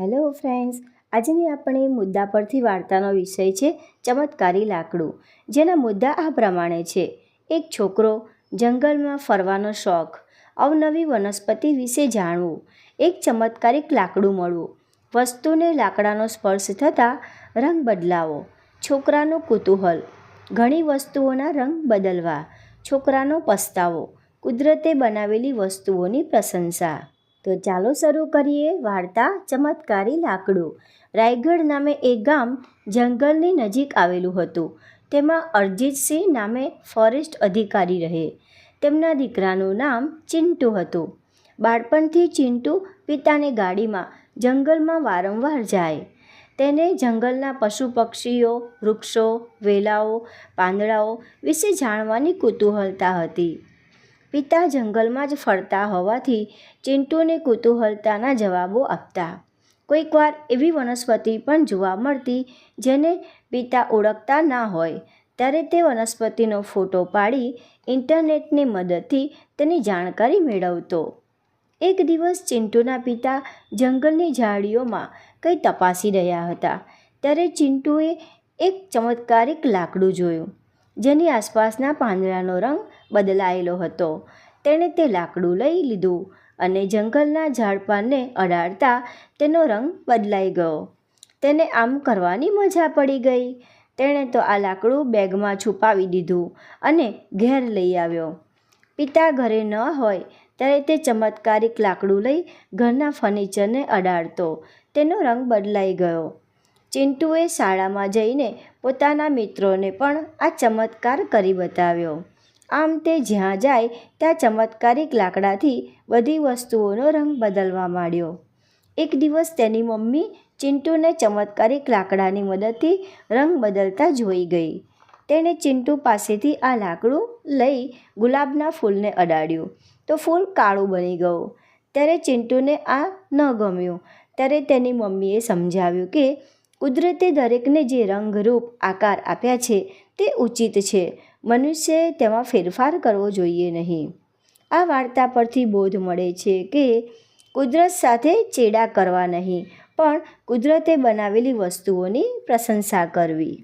Hello friends, આજની આપણે મુદ્દા પરથી વાર્તાનો વિષય છે ચમત્કારી લાકડું. જેના મુદ્દા આ પ્રમાણે છે. એક છોકરો જંગલમાં ફરવાનો શોખ. અવનવી વનસ્પતિ વિશે જાણવું. એક ચમત્કારિક લાકડું મળવું. વસ્તુને લાકડાનો સ્પર્શ થતાં રંગ બદલાવો. છોકરાનું કુતૂહલ. ઘણી વસ્તુઓના રંગ બદલવા. છોકરાનો પસ્તાવો. કુદરતે બનાવેલી વસ્તુઓની પ્રશંસા. તો ચાલો શરૂ કરીએ વાર્તા ચમત્કારી લાકડું. રાયગઢ નામે એક ગામ જંગલની નજીક આવેલું હતું. તેમાં અરજીતસિંહ નામે ફોરેસ્ટ અધિકારી રહે. તેમના દીકરાનું નામ ચિંટુ હતું. બાળપણથી ચિંટુ પિતાની ગાડીમાં, જંગલમાં વારંવાર જાય. તેને જંગલના પશુ પક્ષીઓ, વૃક્ષો, વેલાઓ, પાંદડાઓ વિશે જાણવાની કુતૂહલતા હતી. પિતા જંગલમાં જ ફરતા હોવાથી ચિંટુને કુતૂહલતાના જવાબો આપતા. કોઈકવાર એવી વનસ્પતિ પણ જોવા મળતી જેને પિતા ઓળખતા ના હોય, ત્યારે તે વનસ્પતિનો ફોટો પાડી ઇન્ટરનેટની મદદથી તેની જાણકારી મેળવતો. એક દિવસ ચિંટુના પિતા જંગલની ઝાડીઓમાં કંઈ તપાસી રહ્યા હતા, ત્યારે ચિંટુએ એક ચમત્કારિક લાકડું જોયું, જેની આસપાસના પાંદડાનો રંગ બદલાયેલો હતો. તેણે તે લાકડું લઈ લીધું અને જંગલના ઝાડપાનને અડાડતા તેનો રંગ બદલાઈ ગયો. તેને આમ કરવાની મજા પડી ગઈ. તેણે તો આ લાકડું બેગમાં છુપાવી દીધું અને ઘેર લઈ આવ્યો. પિતા ઘરે ન હોય ત્યારે તે ચમત્કારિક લાકડું લઈ ઘરના ફર્નિચરને અડાડતો. તેનો રંગ બદલાઈ ગયો. ચિંટુએ શાળામાં જઈને પોતાના મિત્રોને પણ આ ચમત્કાર કરી બતાવ્યો. આમ તે જ્યાં જાય, ત્યાં ચમત્કારિક લાકડાથી બધી વસ્તુઓનો રંગ બદલવા માંડ્યો. એક દિવસ તેની મમ્મી ચિંટુને ચમત્કારિક લાકડાની મદદથી રંગ બદલતા જોઈ ગઈ. તેણે ચિંટુ પાસેથી આ લાકડું લઈ ગુલાબના ફૂલને અડાડ્યું. તો ફૂલ કાળું બની ગયું. ત્યારે ચિંટુને આ ન ગમ્યું. ત્યારે તેની મમ્મીએ સમજાવ્યું કે, કુદરતે દરેકને જે રંગ રૂપ આકાર આપ્યા છે, તે ઉચિત છે. મનુષ્યએ તેમાં ફેરફાર કરવો જોઈએ નહીં. આ વાર્તા પરથી બોધ મળે છે કે કુદરત સાથે ચેડા કરવા નહીં, પણ કુદરતે બનાવેલી વસ્તુઓની પ્રશંસા કરવી.